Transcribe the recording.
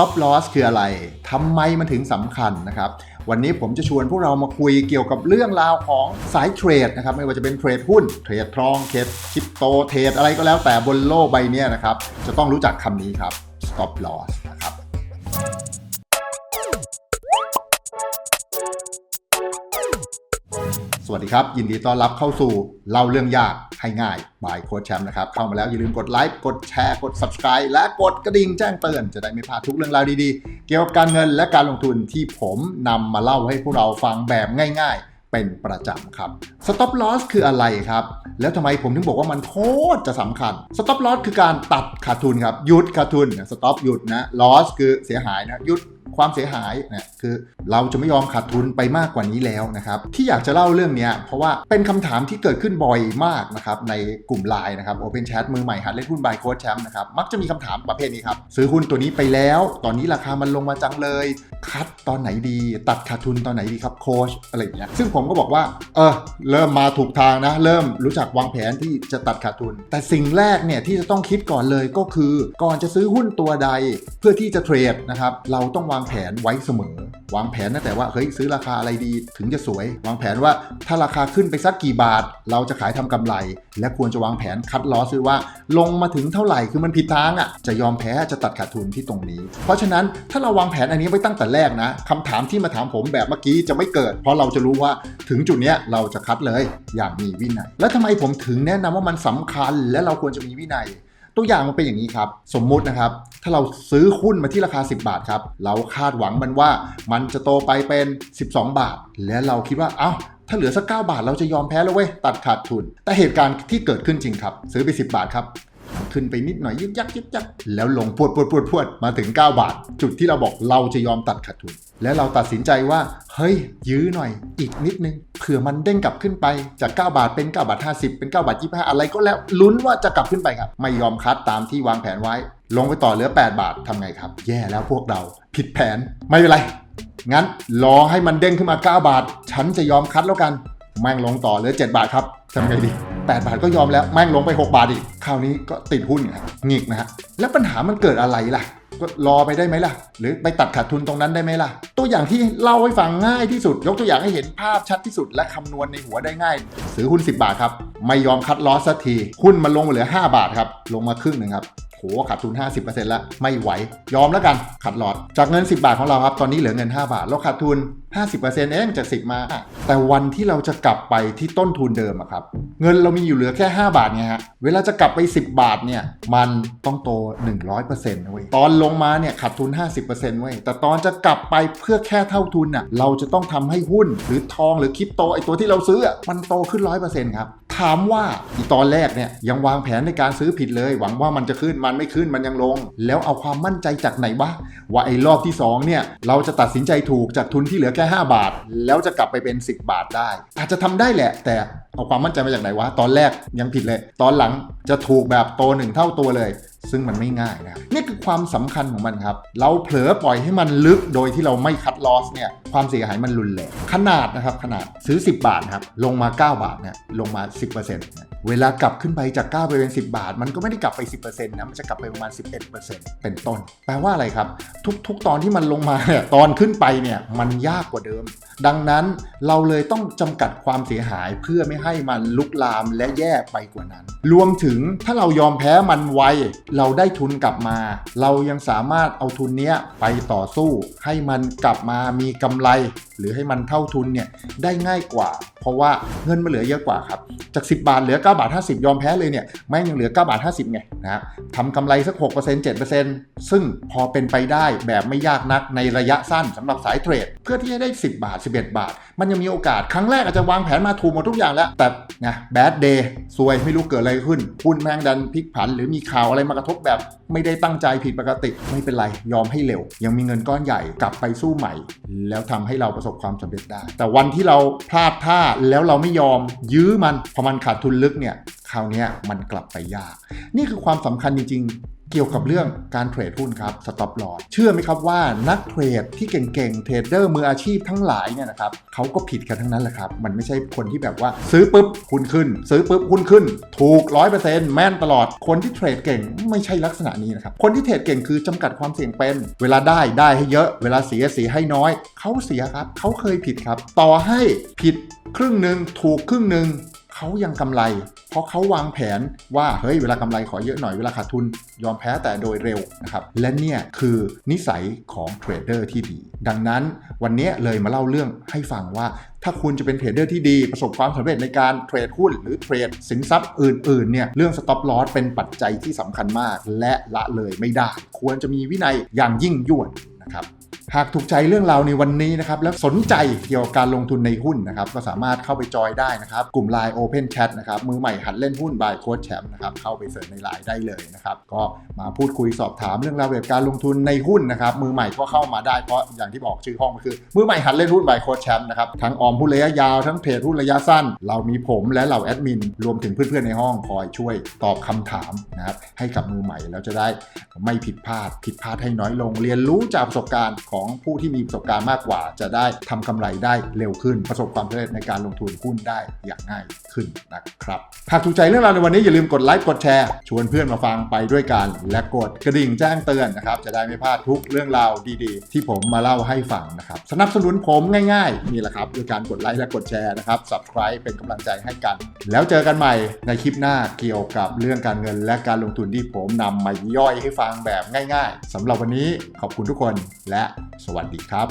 stop loss คืออะไรทำไมมันถึงสำคัญนะครับ วันนี้ผมจะชวนพวกเรามาคุยเกี่ยวกับเรื่องราวของสายเทรดนะครับ ไม่ว่าจะเป็นเทรดหุ้น เทรดทอง เทรดคริปโต เทรดอะไรก็แล้วแต่บนโลกใบนี้นะครับ จะต้องรู้จักคำนี้ครับ stop loss สวัสดีครับ ยินดีต้อนรับเข้าสู่เล่าเรื่องยากให้ง่ายบายโค้ชแชมป์นะครับ เข้ามาแล้วอย่าลืมกดไลค์กดแชร์กด subscribe และกดกระดิ่งแจ้งเตือนจะได้ไม่พลาดทุกเรื่องราวดีๆ เกี่ยวกับการเงินและการลงทุนที่ผมนำมาเล่าให้พวกเราฟังแบบง่าย ๆ เป็นประจำครับ stop loss คืออะไรครับ แล้วทำไมผมถึงบอกว่ามันโคตรจะสำคัญ stop loss คือการตัดขาดทุนครับหยุดขาดทุน stop หยุดนะ loss คือเสียหายนะหยุด ความเสียหายนะคือเราจะไม่ยอมขาดทุนไปมากกว่านี้แล้วนะครับที่อยากจะเล่าเรื่องนี้เพราะว่าเป็นคำถามที่เกิดขึ้นบ่อยมากนะครับในกลุ่มไลน์นะครับ Open Chat มือใหม่หัดเล่นหุ้นบายโค้ชแชมป์นะครับมักจะมีคำถามประเภทนี้ครับซื้อหุ้นตัวนี้ไปแล้ว ตอนนี้ราคามันลงมาจังเลย คัดตอนไหนดี ตัดขาดทุนตอนไหนดีครับโค้ชอะไรอย่างเงี้ยซึ่งผมก็บอกว่าเออเริ่มมาถูกทางนะ เริ่มรู้จักวางแผนที่จะตัดขาดทุน แต่สิ่งแรกเนี่ยที่จะต้องคิดก่อนเลยก็คือ ก่อนจะซื้อหุ้นตัวใดเพื่อที่จะเทรดนะครับเราต้องวางางแผนไว้เสมอ วางแผนตั้งแต่ว่าเฮ้ยซื้อราคาอะไรดีถึงจะสวย วางแผนว่าถ้าราคาขึ้นไปสักกี่บาท เราจะขายทำกำไร และควรจะวางแผนคัดลอสด้วยว่า ลงมาถึงเท่าไหร่คือมันผิดทางอะจะยอมแพ้จะตัดขาดทุนที่ตรงนี้ เพราะฉะนั้นถ้าเราวางแผนอันนี้ไว้ตั้งแต่แรกนะคำถามที่มาถามผมแบบเมื่อกี้จะไม่เกิด เพราะเราจะรู้ว่าถึงจุดเนี้ยเราจะคัดเลยอย่างมีวินัย และทำไมผมถึงแนะนำว่ามันสำคัญและเราควรจะมีวินัย ตัวอย่างมันเป็นอย่างนี้ครับ สมมุตินะครับ ถ้าเราซื้อหุ้นมาที่ราคา 10 บาทครับ เราคาดหวังมันว่ามันจะโตไปเป็น 12 บาท และเราคิดว่าเอ้าถ้าเหลือสัก 9 บาทเราจะยอมแพ้แล้วเว้ย ตัดขาดทุน แต่เหตุการณ์ที่เกิดขึ้นจริงครับ ซื้อไป 10 บาทครับขึ้นไปนิดหน่อยยึกยักยึกยักแล้วลงพวดพวดพวดพวดมาถึง 9 บาท จุดที่เราบอกเราจะยอมตัดขาดทุน และเราตัดสินใจว่า เฮ้ย ยื้อหน่อย อีกนิดนึง เผื่อมันเด้งกลับขึ้นไปจาก 9 บาทเป็น 9 บาท 50 เป็น 9 บาท 25 อะไรก็แล้วลุ้นว่าจะกลับขึ้นไปครับ ไม่ยอมคัดตามที่วางแผนไว้ ลงไปต่อเหลือ 8 บาททำไงครับ แย่แล้วพวกเรา ผิดแผน ไม่เป็นไร งั้นรอให้มันเด้งขึ้นมา 9 บาท ฉันจะยอมคัดแล้วกัน แม่งลงต่อเหลือ 7 บาทครับทำไงดี8 บาทก็ยอมแล้วแม่งลงไป 6 บาทอีก คราวนี้ก็ติดหุ้นครับหงิกนะฮะแล้วปัญหามันเกิดอะไรล่ะ ก็รอไปได้ไหมล่ะ หรือไปตัดขาดทุนตรงนั้นได้ไหมล่ะ ตัวอย่างที่เล่าให้ฟังง่ายที่สุด ยกตัวอย่างให้เห็นภาพชัดที่สุดและคำนวณในหัวได้ง่าย ซื้อหุ้น 10 บาทครับ ไม่ยอมคัดลอสสักที หุ้นมันลงเหลือ 5 บาทครับ ลงมาครึ่งหนึ่งครับโหขาดทุน 50%แล้วไม่ไหวยอมแล้วกันขาดหลอด จากเงิน 10 บาทของเราครับ ตอนนี้เหลือเงิน 5 บาท เราขาดทุน 50%เองจาก 10 มา แต่วันที่เราจะกลับไปที่ต้นทุนเดิมอะครับ เงินเรามีอยู่เหลือแค่ 5 บาทไงฮะ เวลาจะกลับไป 10 บาทเนี่ย มันต้องโต 100%นะเว้ยตอนลงมาเนี่ยขาดทุน 50%เว้ยแต่ตอนจะกลับไปเพื่อแค่เท่าทุนน่ะเราจะต้องทำให้หุ้นหรือทองหรือคริปโตไอตัวที่เราซื้ออะมันโตขึ้น 100%ครับ ถามว่าอีตอนแรกเนี่ยยังวางแผนในการซื้อผิดเลย หวังว่ามันจะขึ้นมันไม่ขึ้นมันยังลง แล้วเอาความมั่นใจจากไหนวะว่าไอ้รอบที่สองเนี่ยเราจะตัดสินใจถูกจากทุนที่เหลือแค่ 5 บาท แล้วจะกลับไปเป็น 10 บาทได้ อาจจะทำได้แหละ แต่เอาความมั่นใจมาจากไหนวะตอนแรกยังผิดเลย ตอนหลังจะถูกแบบโตหนึ่งเท่าตัวเลย ซึ่งมันไม่ง่ายนะครับนี่คือความสำคัญของมันครับ เราเผลอปล่อยให้มันลึกโดยที่เราไม่คัดลอสเนี่ยความเสียหายมันรุนแรงขนาดนะครับขนาดซื้อ 10 บาทครับลงมา 9 บาทเนี่ยลงมา 10เนี่ยเวลากลับขึ้นไปจาก 9 ไปเป็น 10 บาท มันก็ไม่ได้กลับไป 10%นะ มันจะกลับไปประมาณ 11%เป็นต้น แปลว่าอะไรครับ ทุกๆ ตอนที่มันลงมาเนี่ยตอนขึ้นไปเนี่ยมันยากกว่าเดิม ดังนั้นเราเลยต้องจำกัดความเสียหายเพื่อไม่ให้มันลุกลามและแย่ไปกว่านั้น รวมถึงถ้าเรายอมแพ้มันไวเราได้ทุนกลับมา เรายังสามารถเอาทุนเนี้ยไปต่อสู้ ให้มันกลับมามีกำไร หรือให้มันเท่าทุนเนี่ยได้ง่ายกว่า เพราะว่าเงินมันเหลือเยอะกว่าครับจาก 10 บาทเหลือ 9 บาท 50 ยอมแพ้เลยเนี่ยแม่งยังเหลือ 9 บาท 50ไงนะทำกำไรสัก 6% 7%ซึ่งพอเป็นไปได้แบบไม่ยากนักในระยะสั้นสำหรับสายเทรด เพื่อที่จะได้ 10 บาท 11 บาท มันยังมีโอกาสครั้งแรกอาจจะวางแผนมาถูกหมดทุกอย่างแล้ว แต่นะแบดเดย์ซวยไม่รู้เกิดอะไรขึ้นหุ้นแม่งดันพลิกผัน หรือมีข่าวอะไรมากระทบแบบไม่ได้ตั้งใจผิดปกติไม่เป็นไรยอมให้เร็ว ยังมีเงินก้อนใหญ่กลับไปสู้ใหม่ แล้วทำให้เราประสบความสำเร็จได้ แต่วันที่เราพลาดท่าแล้วเราไม่ยอมยื้อมันพอมันขาดทุนลึกเนี่ยคราวนี้มันกลับไปยาก นี่คือความสำคัญจริง เกี่ยวกับเรื่องการเทรดหุ้นครับ stop loss เชื่อไหมครับว่านักเทรดที่เก่งๆ เทรดเดอร์มืออาชีพทั้งหลายเนี่ยนะครับเขาก็ผิดกันทั้งนั้นแหละครับ มันไม่ใช่คนที่แบบว่าซื้อปุ๊บหุ้นขึ้น ซื้อปุ๊บหุ้นขึ้น ถูก 100%แม่นตลอด คนที่เทรดเก่งไม่ใช่ลักษณะนี้นะครับ คนที่เทรดเก่งคือจำกัดความเสี่ยงเป็น เวลาได้ได้ให้เยอะ เวลาเสียเสียให้น้อย เขาเสียครับเขาเคยผิดครับ ต่อให้ผิดครึ่งหนึ่งถูกครึ่งหนึ่ง เขายังกำไร เพราะเขาวางแผนว่าเฮ้ยเวลากำไรขอเยอะหน่อยเวลาขาดทุนยอมแพ้แต่โดยเร็วนะครับและเนี่ยคือนิสัยของเทรดเดอร์ที่ดี ดังนั้นวันนี้เลยมาเล่าเรื่องให้ฟังว่า ถ้าคุณจะเป็นเทรดเดอร์ที่ดีประสบความสำเร็จในการเทรดหุ้น หรือเทรดสินทรัพย์อื่นๆเนี่ยเรื่อง stop loss เป็นปัจจัยที่สำคัญมาก และละเลยไม่ได้ ควรจะมีวินัยอย่างยิ่งยวดนะครับ หากถูกใจเรื่องราวในวันนี้นะครับแล้วสนใจเกี่ยวกับการลงทุนในหุ้นนะครับก็สามารถเข้าไปจอยได้นะครับ กลุ่ม Line Open Chat นะครับมือใหม่หัดเล่นหุ้น by โค้ชแชมป์นะครับเข้าไปเสิร์ชใน Line ได้เลยนะครับก็มาพูดคุยสอบถามเรื่องราวเกี่ยวกับการลงทุนในหุ้นนะครับมือใหม่ก็เข้ามาได้เพราะอย่างที่บอกชื่อห้องก็คือ มือใหม่หัดเล่นหุ้น by โค้ชแชมป์นะครับทั้งออมหุ้นระยะยาวทั้งเทรดหุ้นระยะสั้น เรามีผมและเหล่าแอดมินรวมถึงเพื่อนๆในห้องคอยช่วยตอบคำถามนะครับให้กับมือใหม่แล้วจะได้ไม่ผิดพลาดผิดพลาดให้น้อยลง เรียนรู้จากประสบการณ์ของผู้ที่มีประสบการณ์มากกว่า จะได้ทำกำไรได้เร็วขึ้น ประสบความสำเร็จในการลงทุนหุ้นได้อย่างง่ายขึ้นนะครับหากถูกใจเรื่องราวในวันนี้อย่าลืมกดไลค์กดแชร์ชวนเพื่อนมาฟังไปด้วยกัน และกดกระดิ่งแจ้งเตือนนะครับจะได้ไม่พลาดทุกเรื่องราวดีๆ ที่ผมมาเล่าให้ฟังนะครับสนับสนุนผมง่ายๆนี่แหละครับด้วยการกดไลค์และกดแชร์นะครับ subscribe เป็นกำลังใจให้กัน แล้วเจอกันใหม่ในคลิปหน้าเกี่ยวกับเรื่องการเงิน และการลงทุนที่ผมนำมาย่อยให้ฟังแบบง่าย ๆสำหรับวันนี้ขอบคุณทุกคนและ สวัสดีครับ